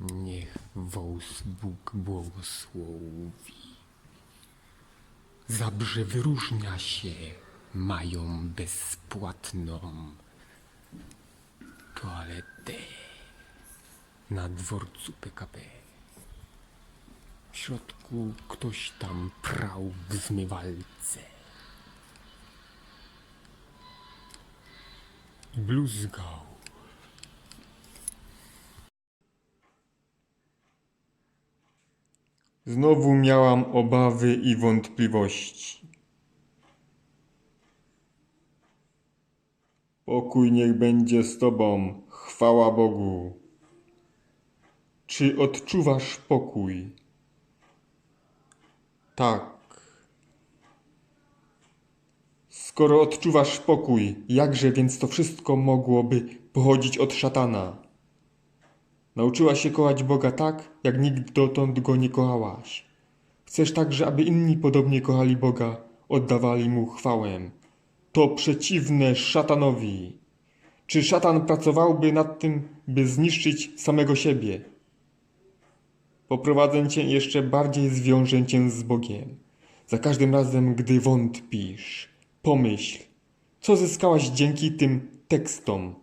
Niech wąs Bóg błogosławi. Zabrze wyróżnia się, mają bezpłatną toaletę na dworcu PKP. W środku ktoś tam prał w zmywalce. Bluzgał. Znowu miałam obawy i wątpliwości. Pokój niech będzie z Tobą, chwała Bogu. Czy odczuwasz pokój? Tak. Skoro odczuwasz pokój, jakże więc to wszystko mogłoby pochodzić od szatana? Nauczyłaś się kochać Boga tak, jak nigdy dotąd Go nie kochałaś. Chcesz także, aby inni podobnie kochali Boga, oddawali Mu chwałę. To przeciwne szatanowi. Czy szatan pracowałby nad tym, by zniszczyć samego siebie? Poprowadzę cię jeszcze bardziej zwiążę cię z Bogiem. Za każdym razem, gdy wątpisz, pomyśl, co zyskałaś dzięki tym tekstom,